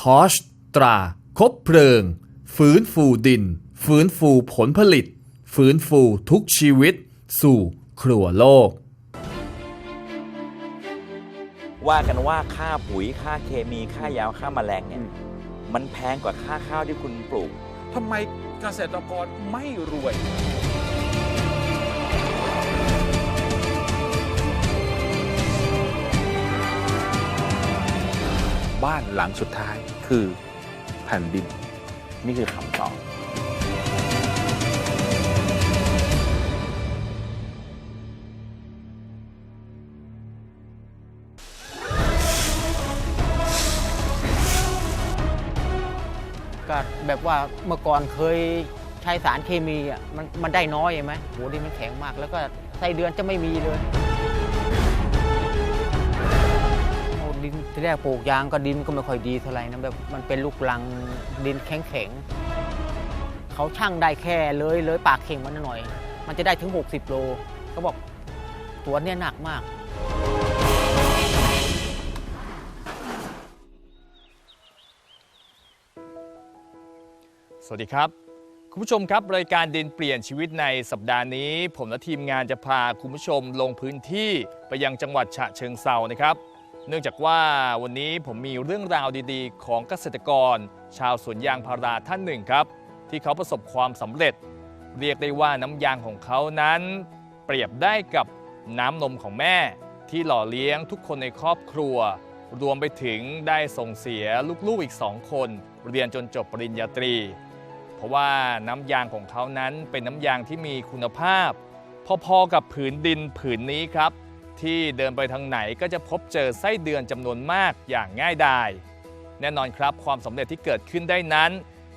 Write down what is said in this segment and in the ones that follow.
ทอชตรา คบเพลิง ฟื้นฟูดิน ฟื้นฟูผลผลิต ฟื้นฟูทุกชีวิต สู่ครัวโลก ว่ากันว่าค่าปุ๋ยค่าเคมีค่ายาค่าแมลงเนี่ยมันแพงกว่าค่าข้าวที่คุณปลูกทำไมเกษตรกรไม่รวย บ้านหลังสุดท้ายคือแผ่นดิน นี่คือคำตอบก็แบบว่าเมื่อก่อนเคยใช้สารเคมีอะมันมันได้น้อยใช่ไหมโหดินมันแข็งมาก แล้วก็ไส้เดือนจะไม่มีเลย ที่แรกปลูกยางก็ดินก็ไม่ค่อยดีเท่าไหร่นะแบบมันเป็นลูกลังดินแข็งแข็งๆเขาช่างได้แค่เลยเลยปากเข่งมันหน่อย มันจะได้ถึง 60 โลเขาบอกตัวเนี้ยหนักมากสวัสดีครับ คุณผู้ชมครับรายการดินเปลี่ยนชีวิตในสัปดาห์นี้ ผมและทีมงานจะพาคุณผู้ชมลงพื้นที่ไปยังจังหวัดฉะเชิงเซานะครับ เนื่องจากว่าวันนี้ผมมีเรื่องราวดีๆ ของเกษตรกร ชาวสวนยางพาราท่านหนึ่งครับ ที่เขาประสบความสำเร็จ เรียกได้ว่าน้ำยางของเขานั้น เปรียบได้กับน้ำนมของแม่ ที่หล่อเลี้ยงทุกคนในครอบครัว รวมไปถึงได้ส่งเสียลูกๆอีกสองคน เรียนจนจบปริญญาตรี เพราะว่าน้ำยางของเขานั้นเป็นน้ำยางที่มีคุณภาพ พอๆกับผืนดินผืนนี้ครับ ที่เดินไปทางไหนก็จะพบเจอไส้เดือนจำนวนมากอย่างง่ายดาย แน่นอนครับความสำเร็จที่เกิดขึ้นได้นั้น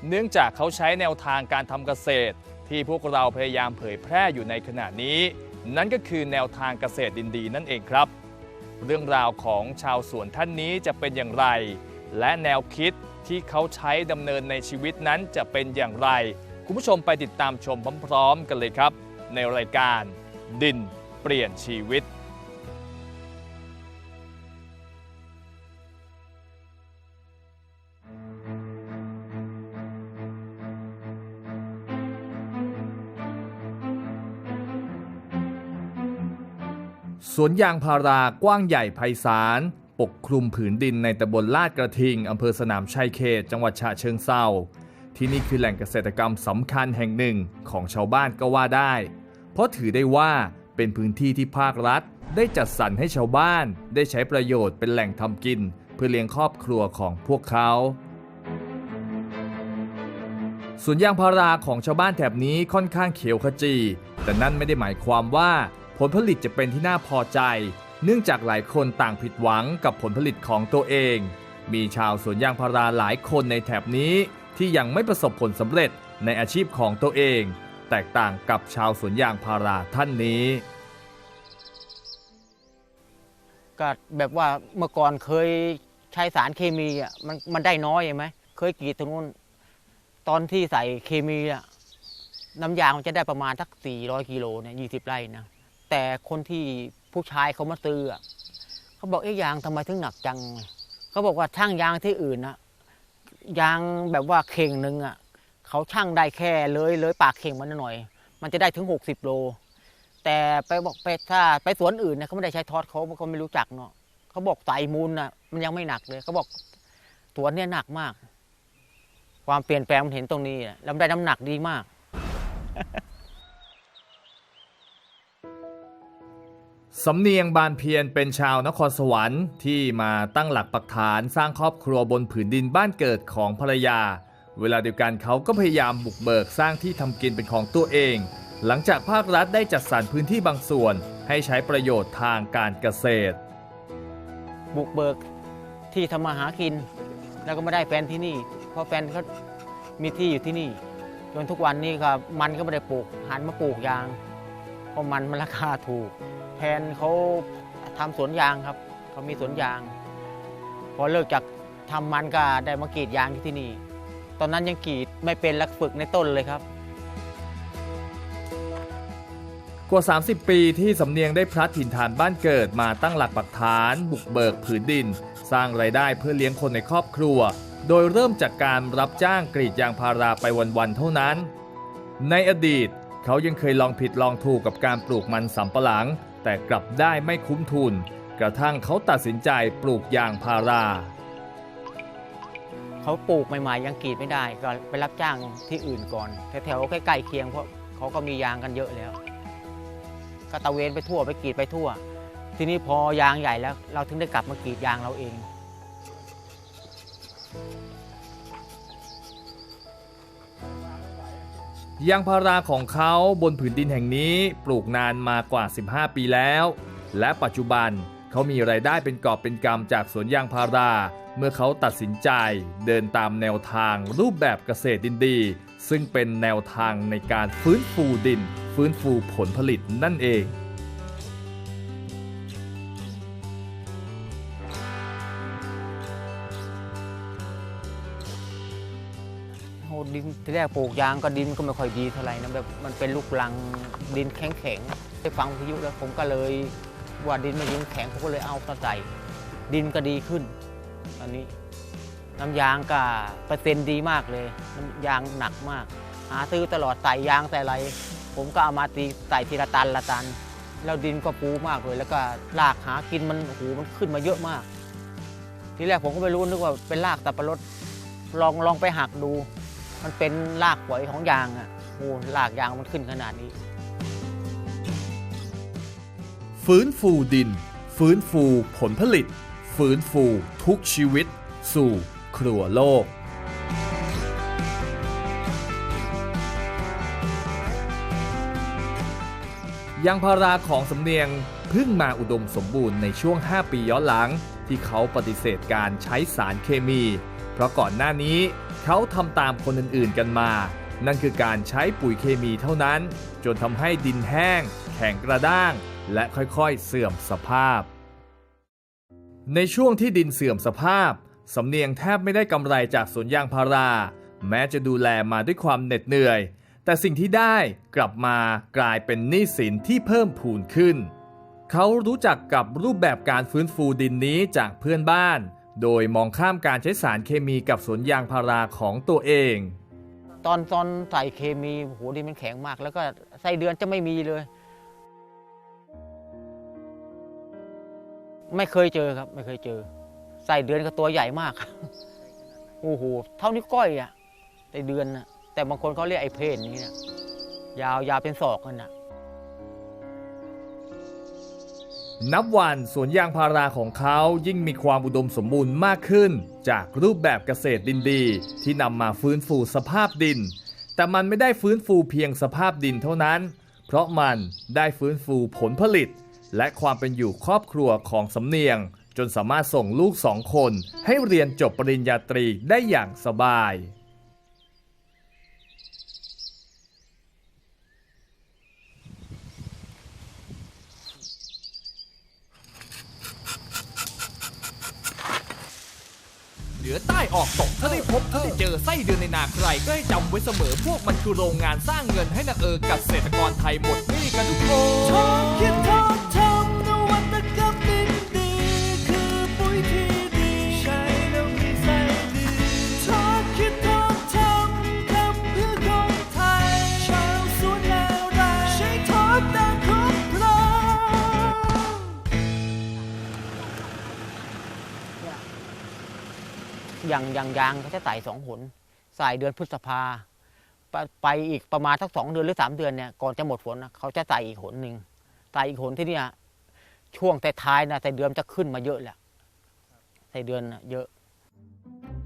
เนื่องจากเขาใช้แนวทางการทำเกษตร ที่พวกเราพยายามเผยแพร่อยู่ในขณะนี้ นั่นก็คือแนวทางเกษตรดินดีนั่นเองครับ เรื่องราวของชาวสวนท่านนี้จะเป็นอย่างไร และแนวคิดที่เขาใช้ดำเนินในชีวิตนั้นจะเป็นอย่างไร คุณผู้ชมไปติดตามชมพร้อมๆ กันเลยครับ ในรายการดินเปลี่ยนชีวิต สวนยางพารากว้างใหญ่ไพศาล ปกคลุมผืนดินในตำบลลาดกระทิงอำเภอสนามชัยเขต จังหวัดฉะเชิงเซาที่นี่คือแหล่งเกษตรกรรมสำคัญแห่งหนึ่งของชาวบ้านก็ว่าได้ เพราะถือได้ว่าเป็นพื้นที่ที่ภาครัฐ ได้จัดสรรให้ชาวบ้าน ได้ใช้ประโยชน์เป็นแหล่งทำกิน เพื่อเลี้ยงครอบครัวของพวกเขาสวนยางพาราของชาวบ้านแถบนี้ค่อนข้างเขียวขจี แต่นั่นไม่ได้หมายความว่า ลผลิตจะเป็นที่น่าพอใจ เนื่องจากหลายคนต่างผิดหวังกับผลผลิตของตัวเอง มีชาวสวนยางพาราหลายคนในแถบนี้ที่ยังไม่ประสบผลสำเร็จในอาชีพของตัวเอง แตกต่างกับชาวสวนยางพาราท่านนี้ก็แบบว่าเมื่อก่อนเคยใช้สารเคมีอะมันมันได้น้อยใช่ไหมเคยกรีดตรงนู้นตอนที่ใส่เคมีอะน้ำยางมันจะได้ประมาณสัก400กิโลเนี่ยยีไร่นะ แต่คนที่ผู้ชายเขามาซื้ออะเขาบอกเอ๊ะยางทำไมถึงหนักจังเขาบอกว่าช่างยางที่อื่นนะยางแบบว่าเข่งหนึ่งอะเขาช่างได้แค่เลยเลยปากเข่งมันหน่อย มันจะได้ถึง 60 โล แต่ไปบอกไปถ้าไปสวนอื่นเนี่ยเขาไม่ได้ใช้ทอดเขาเขาไม่รู้จักเนาะเขาบอกไตมูลน่ะมันยังไม่หนักเลยเขาบอกสวนเนี่ยหนักมาก ความเปลี่ยนแปลงมันเห็นตรงนี้และแล้วมันได้น้ำหนักดีมาก สำเนียงบานเพียรเป็นชาวนครสวรรค์ที่มาตั้งหลักปักฐานสร้างครอบครัวบนผืนดินบ้านเกิดของภรรยา เวลาเดียวกันเขาก็พยายามบุกเบิกสร้างที่ทำกินเป็นของตัวเอง หลังจากภาครัฐได้จัดสรรพื้นที่บางส่วน ให้ใช้ประโยชน์ทางการเกษตร บุกเบิกที่ทำมาหากิน แล้วก็ไม่ได้แฟนที่นี่ เพราะแฟนเขามีที่อยู่ที่นี่ จนทุกวันนี้ก็มันก็ไม่ได้ปลูกหันมาปลูกยางเพราะมันมันราคาถูก แทนเขาทำสวนยางครับเขามีสวนยาง พอเลิกจากทำมันก็ได้มากรีดยางที่ที่นี่ ตอนนั้นยังกรีดไม่เป็นลักฝึกในต้นเลยครับ กว่า 30 ปีที่สำเนียงได้พลัดถิ่นฐานบ้านเกิดมาตั้งหลักปักฐาน บุกเบิกผืนดิน สร้างไรายได้เพื่อเลี้ยงคนในครอบครัว โดยเริ่มจากการรับจ้างกรีดยางพาราไปวันๆเท่านั้น ในอดีตเขายังเคยลองผิดลองถูกกับการปลูกมันสำปะหลัง แต่กลับได้ไม่คุ้มทุน กระทั่งเขาตัดสินใจปลูกยางพารา เขาปลูกใหม่ๆยังกรีดไม่ได้ก็ไปรับจ้างที่อื่นก่อนแถวๆใกล้ๆเคียงเพราะเขาก็มียางกันเยอะแล้ว ก็ตะเวนไปทั่วไปกรีดไปทั่ว ทีนี้พอยางใหญ่แล้ว เราถึงได้กลับมากรีดยางเราเอง ยางพาราของเขาบนผืนดินแห่งนี้ปลูกนานมากว่า 15 ปีแล้ว และปัจจุบันเขามีรายได้เป็นกอบเป็นกำจากสวนยางพารา เมื่อเขาตัดสินใจเดินตามแนวทางรูปแบบเกษตรดินดี ซึ่งเป็นแนวทางในการฟื้นฟูดิน ฟื้นฟูผลผลิตนั่นเอง ดินที่แรกปลูกยางก็ดินก็ไม่ค่อยดีเท่าไหร่นะแบบมันเป็นลูกลังดินแข็งๆได้ฟังวิทยุแล้วผมก็เลยว่าดินมันดินแข็งผมก็เลยเอามาใส่ดินก็ดีขึ้น ตอนนี้น้ำยางก็เปอร์เซ็นต์ดีมากเลย น้ำยางหนักมาก หาซื้อตลอดใส่ยางใส่อะไรผมก็เอามาตีใส่ทีละตันละตัน แล้วดินก็ปูมากเลย แล้วก็รากหากินมันโอ้โหมันขึ้นมาเยอะมาก ทีแรกผมก็ไม่รู้นึกว่าเป็นรากสับปะรดลองลองไปหักดู มันเป็นรากฝอยของยางอะโอ้รากยางมันขึ้นขนาดนี้ ฟื้นฟูดิน ฟื้นฟูผลผลิต ฟื้นฟูทุกชีวิต สู่ครัวโลกยางพาราของสำเนียงเพิ่งมาอุดมสมบูรณ์ในช่วง 5 ปีย้อนหลัง ที่เขาปฏิเสธการใช้สารเคมี เพราะก่อนหน้านี้ เขาทำตามคนอื่นๆกันมา นั่นคือการใช้ปุ๋ยเคมีเท่านั้น จนทำให้ดินแห้ง แข็งกระด้าง และค่อยๆเสื่อมสภาพ ในช่วงที่ดินเสื่อมสภาพ สำเนียงแทบไม่ได้กำไรจากสวนยางพารา แม้จะดูแลมาด้วยความเหน็ดเหนื่อย แต่สิ่งที่ได้กลับมากลายเป็นหนี้สินที่เพิ่มพูนขึ้น เขารู้จักกับรูปแบบการฟื้นฟูดินนี้จากเพื่อนบ้าน โดยมองข้ามการใช้สารเคมีกับสวนยางพาราของตัวเอง ตอนตอนใส่เคมีโหดินมันแข็งมาก แล้วก็ไส้เดือนจะไม่มีเลย ไม่เคยเจอครับ ไม่เคยเจอไส้เดือนก็ตัวใหญ่มากโอ้โหเท่านิ้วก้อยอะไส้เดือนนะแต่บางคนเขาเรียกไอ้เพนนี้นะยาวยาวเป็นศอกกันนะ นับวันสวนยางพาราของเขายิ่งมีความอุดมสมบูรณ์มากขึ้น จากรูปแบบเกษตรดินดี ที่นำมาฟื้นฟูสภาพดิน แต่มันไม่ได้ฟื้นฟูเพียงสภาพดินเท่านั้น เพราะมันได้ฟื้นฟูผลผลิต และความเป็นอยู่ครอบครัวของสำเนียง จนสามารถส่งลูกสองคนให้เรียนจบปริญญาตรีได้อย่างสบาย อใต้ออกตกถ้าได้พบถ้าได้เจอไส้เดือนในนาใครก็ให้จำไว้เสมอพวกมันคือโรงงานสร้างเงินให้นาเออกับเกษตรกรไทยหมดหนี่กันทุกคนทองคิดทอง อย่างอย่างยางเขาจะใส่สองหนใส่เดือนพฤษภาไปไปอีกประมาณสักสองเดือนหรือสามเดือนเนี่ยก่อนจะหมดฝนนะเขาจะใส่อีกหนหนึ่งใส่อีกหนที่เนี่ยช่วงท้ายๆนะใส่เดือนจะขึ้นมาเยอะแหละใส่เดือนน่ะเยอะ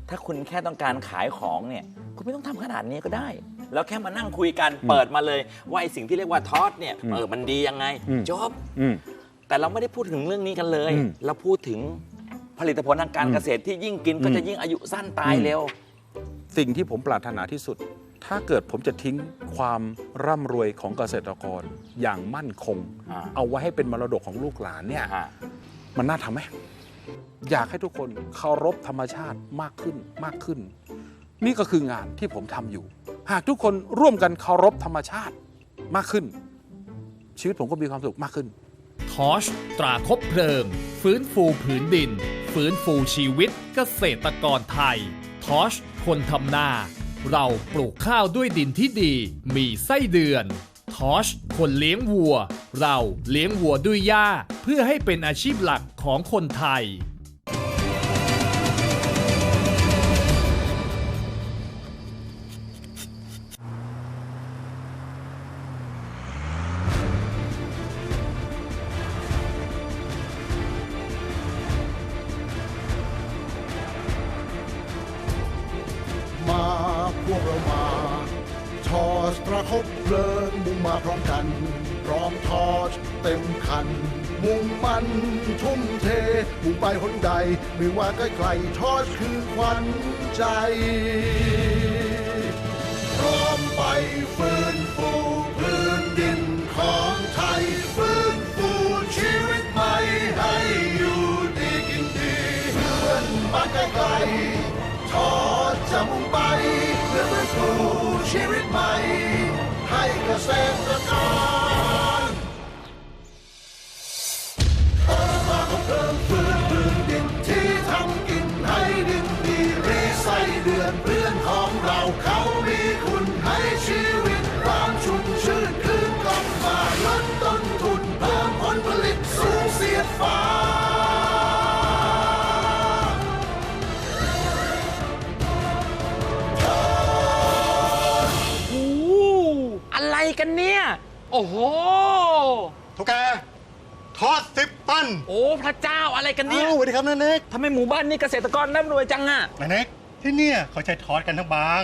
ถ้าคุณแค่ต้องการขายของเนี่ย คุณไม่ต้องทำขนาดนี้ก็ได้ แล้วแค่มานั่งคุยกันเปิดมาเลย ว่าไอ้สิ่งที่เรียกว่าทอสเนี่ยเออมันดียังไงอืม จบ อืม แต่เราไม่ได้พูดถึงเรื่องนี้กันเลย อืม เราพูดถึง ผลิตผลทางการอืมเกษตรที่ยิ่งกินก็อืมจะยิ่งอายุสั้นตายเร็ว สิ่งที่ผมปรารถนาที่สุด ถ้าเกิดผมจะทิ้งความร่ำรวยของเกษตรกรอย่างมั่นคงอ่าเอาไว้ให้เป็นมรดกของลูกหลานเนี่ยมันน่าทำไหมอยากให้ทุกคนเคารพธรรมชาติมากขึ้นมากขึ้น นี่ก็คืองานที่ผมทำอยู่ หากทุกคนร่วมกันเคารพธรรมชาติมากขึ้น ชีวิตผมก็มีความสุขมากขึ้นทอชตราคบเพลิง ฟื้นฟูผืนดิน ฟื้นฟูชีวิตเกษตรกรไทยททอช คนทำนา เราปลูกข้าวด้วยดินที่ดี มีไส้เดือน ทอช คนเลี้ยงวัว เราเลี้ยงวัวด้วยหญ้า เพื่อให้เป็นอาชีพหลักของคนไทย สตราคบเพลิงมุ่งมาพร้อมกัน พร้อมทอสเต็มคัน มุ่งมันทุ่มเทมุ่งไปหนใด ไม่ว่าใกล้ๆทอสคือควันใจ พร้อมไปฟื้นฟูพื้นดินของไทยฟื้นฟูชีวิตใหม่ให้อยู่ดีกินดีเพื่อนบ้านไกลทอดจะมุ่งไปเพื่อฟื้นฟู ชีวิตใหม่ ให้เกษตรกรเอดมาของเพิ่มฟื้นพื้นดินที่ทำกินให้ดินดีรีไซเดือนเพื่อนของเราเขามีคุณ กันเนี่ย โอ้โห ทุกแกทอดสิบตันโอ้พระเจ้าอะไรกันเนี่ยอ้าวสวัสดีครับนาเน็กทำไมหมู่บ้านนี้เกษตรกรร่ำรวยจังอะนาเน็กที่เนี่ยเขาใช้ทอดกันทั้งบาง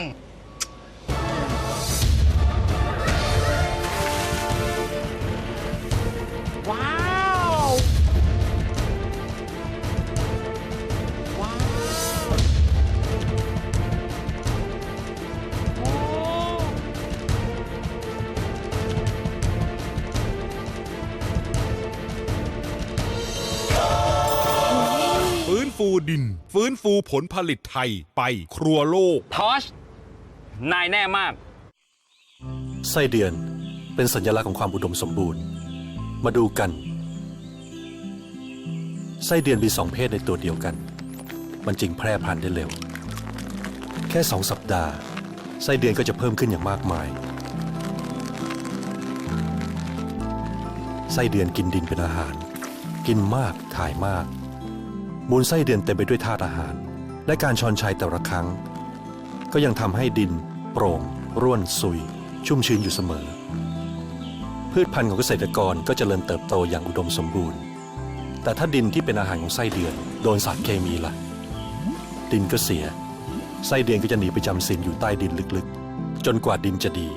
ฟื้นฟูดิน ฟื้นฟูผลผลิตไทยไปครัวโลก ทอช นายแน่มาก ไส้เดือนเป็นสัญลักษณ์ของความอุดมสมบูรณ์ มาดูกัน ไส้เดือนมีสองเพศในตัวเดียวกัน มันจึงแพร่พันธุ์ได้เร็ว แค่สองสัปดาห์ ไส้เดือนก็จะเพิ่มขึ้นอย่างมากมาย ไส้เดือนกินดินเป็นอาหาร กินมากถ่ายมาก มูลไส้เดือนเต็มไปด้วยธาตุอาหาร และการชอนชัยแต่ละครั้ง ก็ยังทำให้ดิน โปร่ง ร่วนซุย ชุ่มชื้นอยู่เสมอ พืชพันธุ์ของเกษตรกรก็จเจริญเติบโตอย่างอุดมสมบูรณ์ แต่ถ้าดินที่เป็นอาหารของไส้เดือนโดนสารเคมีล่ะ ดินก็เสีย ไส้เดือนก็จะหนีไปจำศีลอยู่ใต้ดินลึกๆ จนกว่าดินจะดี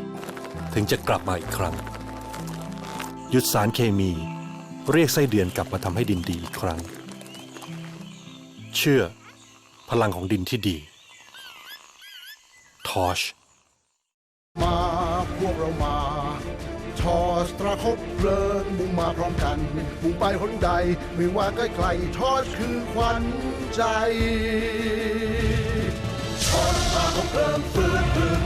ถึงจะกลับมาอีกครั้ง หยุดสารเคมี เรียกไส้เดือนกลับมาทำให้ดินดีอีกครั้ง เชื่อ พลังของดินที่ดีทอชมาพวกเรามาทอสตราคบเพลิงมุ่งมาพร้อมกันมุ่งไปหนใดไม่ว่าใกล้ไกลทอสคือควันใจทอสตราคบเพลิงฟื้นพื้นดินที่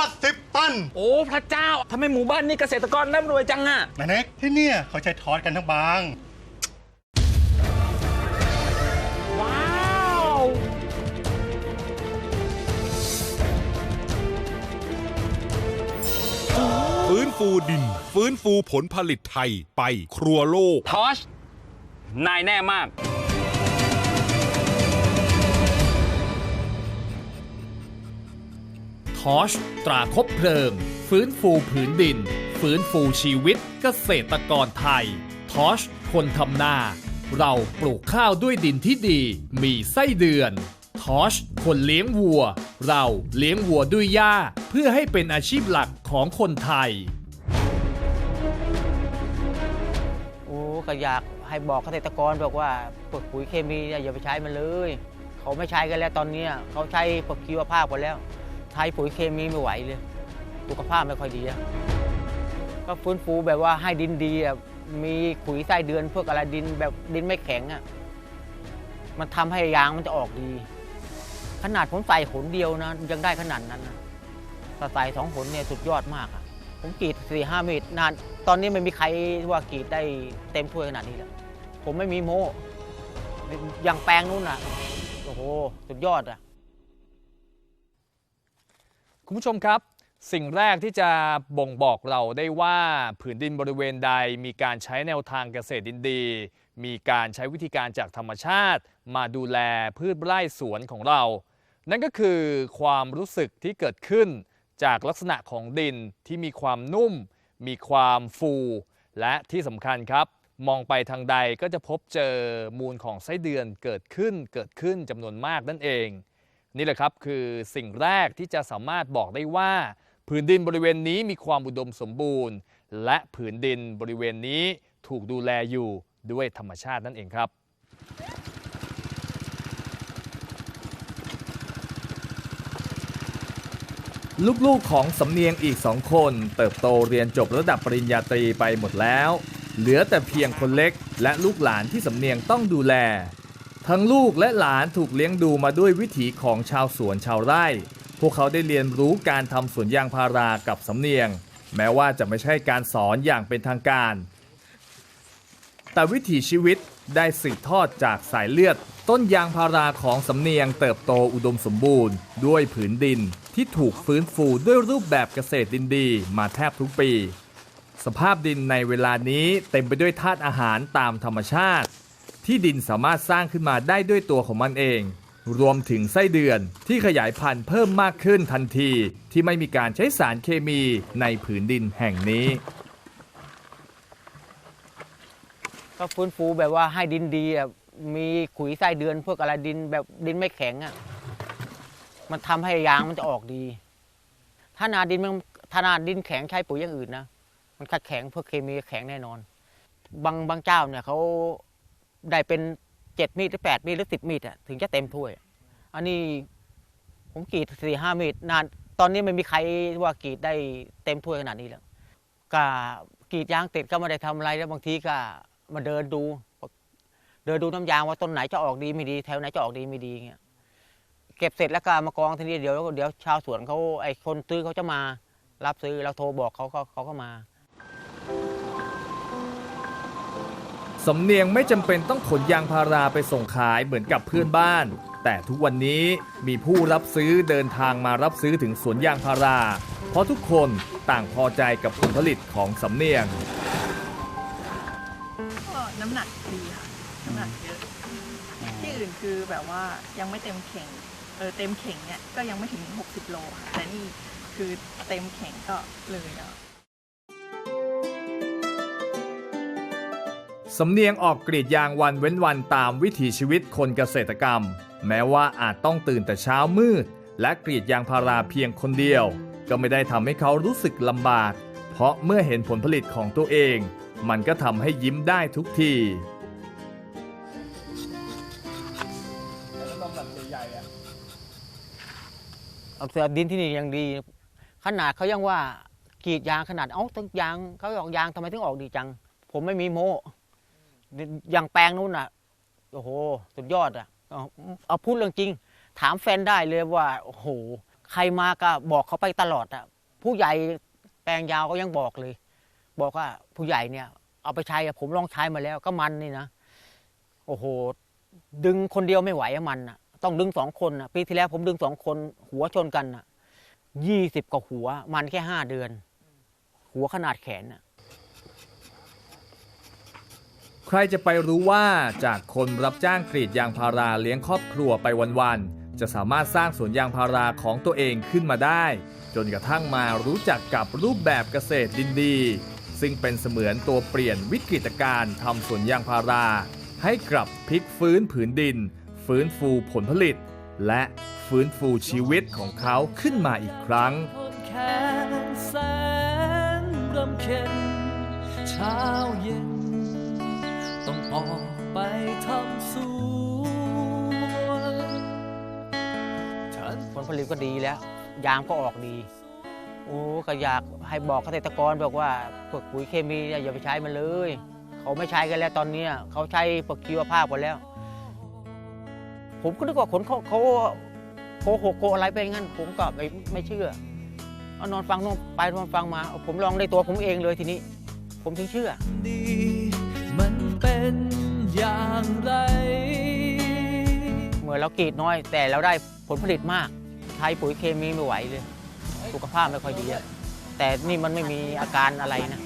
150 ตันโอ้พระเจ้าทำไมหมู่บ้านนี้เกษตรกรร่ำรวยจังอะนาเน็กที่เนี่ยเขาใช้ทอดกันทั้งบางฟื้นฟูดิน ฟื้นฟูผลผลิตไทยไปครัวโลก ทอชนายแน่มาก ทอชตราคบเพลิง ฟื้นฟูผืนดิน ฟื้นฟูชีวิตเกษตรกรไทย ทอชคนทำนา เราปลูกข้าวด้วยดินที่ดี มีไส้เดือน ทอชคนเลี้ยงวัว เราเลี้ยงวัวด้วยหญ้า เพื่อให้เป็นอาชีพหลักของคนไทย โอ้ก็อยากให้บอกเกษตรกรบอกว่าปุ๋ยเคมีเนี่ยอย่าไปใช้มันเลย เขาไม่ใช้กันแล้วตอนนี้เขาใช้พวกชีวภาพหมดแล้ว ช้ปุ๋ยเคมีไม่ไหวเลย สุขภาพไม่ค่อยดีอะก็ฟื้นฟูแบบว่าให้ดินดีอะมีขุยไส้เดือนพวกอะไรดินแบบดินไม่แข็งอะมันทำให้ยางมันจะออกดี ขนาดผมใส่หนเดียวนะยังได้ขนาดนั้นนะถ้าใส่สองหนเนี่ยสุดยอดมากอะผมกรีดสี่ห้าเมตรนาน ตอนนี้ไม่มีใครว่ากรีดได้เต็มถ้วยขนาดนี้แล้วผมไม่มีโม้อย่างแปลงนู้นอะโอ้โห สุดยอดอะ คุณผู้ชมครับ สิ่งแรกที่จะบ่งบอกเราได้ว่าผืนดินบริเวณใดมีการใช้แนวทางเกษตรดินดี มีการใช้วิธีการจากธรรมชาติ มาดูแลพืชไร่สวนของเรา นั่นก็คือความรู้สึกที่เกิดขึ้นจากลักษณะของดินที่มีความนุ่ม มีความฟู และที่สำคัญครับ มองไปทางใดก็จะพบเจอมูลของไส้เดือนเกิดขึ้นเกิดขึ้นจำนวนมากนั่นเอง นี่แหละครับคือสิ่งแรกที่จะสามารถบอกได้ว่าผืนดินบริเวณนี้มีความอุดมสมบูรณ์ และผืนดินบริเวณนี้ถูกดูแลอยู่ด้วยธรรมชาตินั่นเองครับ ลูกๆของสำเนียงอีกสองคน เติบโตเรียนจบระดับปริญญาตรีไปหมดแล้ว เหลือแต่เพียงคนเล็กและลูกหลานที่สำเนียงต้องดูแล ทั้งลูกและหลานถูกเลี้ยงดูมาด้วยวิถีของชาวสวนชาวไร่ พวกเขาได้เรียนรู้การทำสวนยางพารากับสำเนียง แม้ว่าจะไม่ใช่การสอนอย่างเป็นทางการ แต่วิถีชีวิตได้สืบทอดจากสายเลือด ต้นยางพาราของสำเนียงเติบโตอุดมสมบูรณ์ ด้วยผืนดินที่ถูกฟื้นฟูด้วยรูปแบบเกษตรดินดีมาแทบทุกปี สภาพดินในเวลานี้เต็มไปด้วยธาตุอาหารตามธรรมชาติ ที่ดินสามารถสร้างขึ้นมาได้ด้วยตัวของมันเอง รวมถึงไส้เดือนที่ขยายพันธุ์เพิ่มมากขึ้นทันที ที่ไม่มีการใช้สารเคมีในผืนดินแห่งนี้ ก็ฟื้นฟูแบบว่าให้ดินดีอะมีขุยไส้เดือนพวกอะไรดินแบบดินไม่แข็งอะมันทำให้ยางมันจะออกดี ถ้านาดินมันถ้านาดินแข็งใช้ปุ๋ยอย่างอื่นนะ มันคัดแข็งพวกเคมีแข็งแน่นอน บางบางเจ้าเนี่ยเขา ได้เป็นเจ็ดมีดหรือแปดมีดหรือสิบมีดอะถึงจะเต็มถ้วย อันนี้ผมกรีดสี่ห้ามีดนาน ตอนนี้ไม่มีใครว่ากรีดได้เต็มถ้วยขนาดนี้แล้วก็กรีดยางติดก็ไม่ได้ทำอะไรแล้วบางทีก็มาเดินดู เดินดูน้ำยางว่าต้นไหนจะออกดีไม่ดีแถวไหนจะออกดีไม่ดีเงี้ยเก็บเสร็จแล้วก็มากองทีนี้เดี๋ยวเดี๋ยวชาวสวนเขาไอ้คนซื้อเขาจะมารับซื้อเราโทรบอกเขาเขาเขาก็มา สำเนียงไม่จำเป็นต้องขนยางพาราไปส่งขายเหมือนกับเพื่อนบ้าน แต่ทุกวันนี้มีผู้รับซื้อเดินทางมารับซื้อถึงสวนยางพารา เพราะทุกคนต่างพอใจกับผลผลิตของสำเนียง ก็น้ำหนักดีค่ะ น้ำหนักเยอะ ที่อื่นคือแบบว่ายังไม่เต็มเข่ง เออเต็มเข่งเนี่ยก็ยังไม่ถึง 60 โลค่ะแต่นี่คือเต็มเข่งก็เลยอะ สำเนียงออกกรีดยางวันเว้นวันตามวิถีชีวิตคนเกษตรกรรม แม้ว่าอาจต้องตื่นแต่เช้ามืด และกรีดยางพาราเพียงคนเดียว ก็ไม่ได้ทำให้เขารู้สึกลำบาก เพราะเมื่อเห็นผลผลิตของตัวเอง มันก็ทำให้ยิ้มได้ทุกทีเอาเสือดินที่นี่ยังดี ขนาดเขายังว่ากรีดยางขนาดเอ้าตั้งยางเขาออกยางทำไมถึงออกดีจัง ผมไม่มีโม อย่างแปลงนู้นอะโอ้โหสุดยอดอะเอาพูดเรื่องจริง ถามแฟนได้เลยว่าโอ้โหใครมาก็บอกเขาไปตลอดอะผู้ใหญ่แปลงยาวก็ยังบอกเลย บอกว่าผู้ใหญ่เนี่ย เอาไปใช้ผมลองใช้มาแล้วก็มันนี่นะโอ้โห ดึงคนเดียวไม่ไหวมันอะต้องดึงสองคนอะปีที่แล้วผมดึงสองคน หัวชนกันอะยี่สิบกว่าหัว มันแค่ห้าเดือน หัวขนาดแขนอะ ใครจะไปรู้ว่าจากคนรับจ้างกรีดยางพาราเลี้ยงครอบครัวไปวันๆ จะสามารถสร้างสวนยางพาราของตัวเองขึ้นมาได้ จนกระทั่งมารู้จักกับรูปแบบเกษตรดินดี ซึ่งเป็นเสมือนตัวเปลี่ยนวิกฤตการณ์ทำสวนยางพารา ให้กลับพลิกฟื้นผืนดิน ฟื้นฟูผลผลิต และฟื้นฟูชีวิตของเขาขึ้นมาอีกครั้งแสนรำเค็ญเช้าเย็น ออกไปทำสวนฉันผลผลิตก็ดีแล้ว ยางก็ออกดีโอ้ก็อยากให้บอกเกษตรกรบอกว่าพวกปุ๋ยเคมีเนี่ยอย่าไปใช้มันเลย เขาไม่ใช้กันแล้วตอนนี้เขาใช้ปชีวภาพกันแล้ว ผมก็นึกว่าคนเขาเขาโกหกโกอะไรไปงั้น ผมก็ไม่ไม่เชื่อเอานอนฟังนอนไปนอนฟังมา ผมลองในตัวผมเองเลยทีนี้ ผมถึงเชื่อดี เป็นอย่างไร เหมือนเรากรีดน้อย แต่เราได้ผลผลิตมากใช้ปุ๋ยเคมีไม่ไหวเลย สุขภาพไม่ค่อยดีอะแต่นี่มันไม่มีอาการอะไรนะ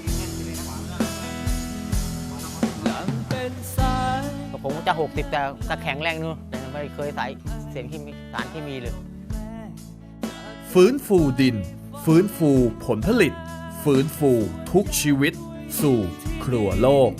หลังเป็นสายก็ผมจะ 60 แต่ก็แข็งแรงนู่นแต่ไม่เคยใส่เสียงที่มีสารที่มีเลย ฟื้นฟูดิน ฟื้นฟูผลผลิต ฟื้นฟูทุกชีวิต สู่ครัวโลก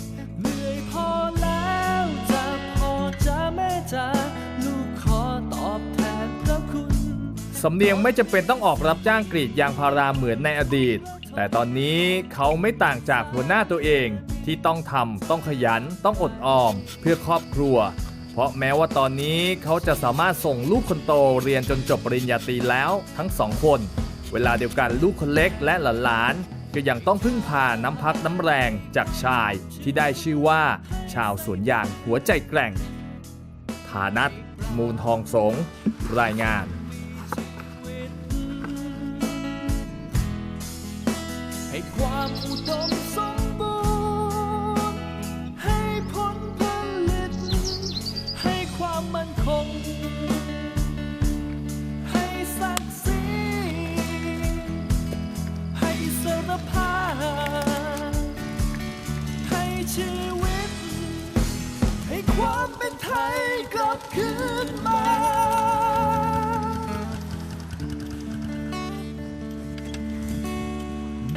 สำเนียงไม่จำเป็นต้องออกรับจ้างกรีดยางพาราเหมือนในอดีต แต่ตอนนี้เขาไม่ต่างจากหัวหน้าตัวเองที่ต้องทำต้องขยันต้องอดออม เพื่อครอบครัว เพราะแม้ว่าตอนนี้เขาจะสามารถส่งลูกคนโตเรียนจนจบปริญญาตรีแล้วทั้งสองคน เวลาเดียวกันลูกคนเล็กและหลานๆก็ยังต้องพึ่งพาน้ำพักน้ำแรงจากชายที่ได้ชื่อว่า ชาวสวนยางหัวใจแกร่งฐานัทมูลทองสง รายงาน ชีวิต ให้ความเป็นไทยกลับคืนมา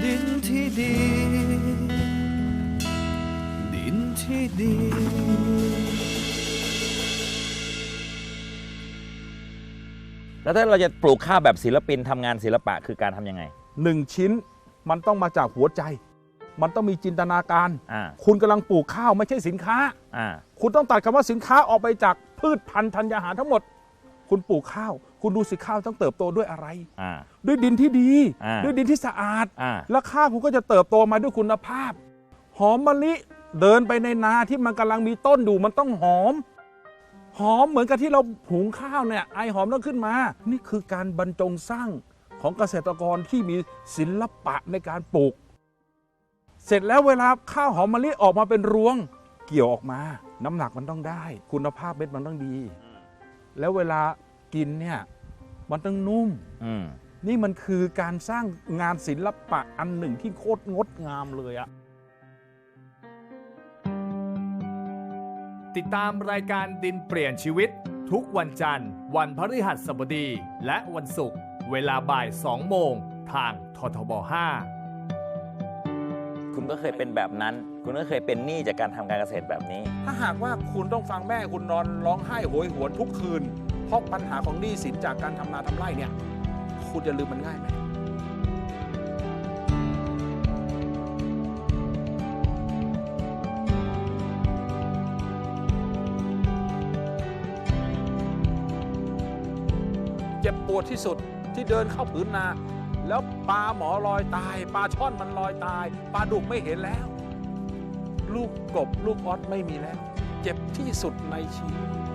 ดินที่ดี ดินที่ดีแล้วถ้าเราจะปลูกข้าวแบบศิลปินทำงานศิลปะคือการทำยังไง หนึ่งชิ้นมันต้องมาจากหัวใจ มันต้องมีจินตนาการ อ่าคุณกำลังปลูกข้าวไม่ใช่สินค้า อ่า คุณต้องตัดคำว่าสินค้าออกไปจากพืชพันธุ์ธัญญาหารทั้งหมด คุณปลูกข้าว คุณดูสิข้าวต้องเติบโตด้วยอะไร อ่า ด้วยดินที่ดี อ่า ด้วยดินที่สะอาด อ่า แล้วข้าวคุณก็จะเติบโตมาด้วยคุณภาพ หอมมะลิเดินไปในนาที่มันกำลังมีต้นดูมันต้องหอม หอมเหมือนกับที่เราหุงข้าวเนี่ยไอหอมต้องขึ้นมา นี่คือการบรรจงสร้างของเกษตรกรที่มีศิลปะในการปลูก เสร็จแล้วเวลาข้าวหอมมะลิออกมาเป็นรวง เกี่ยวออกมา น้ำหนักมันต้องได้ คุณภาพเม็ดมันต้องดี แล้วเวลากินเนี่ยมันต้องนุ่ม อืม นี่มันคือการสร้างงานศิลปะอันหนึ่งที่โคตรงดงามเลยอะ ติดตามรายการดินเปลี่ยนชีวิต ทุกวันจันทร์ วันพฤหัสบดี และวันศุกร์เวลาบ่าย 2 โมง ทางททบ 5 คุณก็เคยเป็นแบบนั้น คุณก็เคยเป็นหนี้จากการทำการเกษตรแบบนี้ ถ้าหากว่าคุณต้องฟังแม่คุณนอนร้องไห้โหยหวนทุกคืน เพราะปัญหาของหนี้สินจากการทำนาทำไร่เนี่ย คุณจะลืมมันง่ายไหมเจ็บปวดที่สุดที่เดินเข้าผืนนา แล้วปลาหมอลอยตาย ปลาช่อนมันลอยตาย ปลาดุกไม่เห็นแล้ว ลูกกบลูกออสไม่มีแล้ว เจ็บที่สุดในชีวิต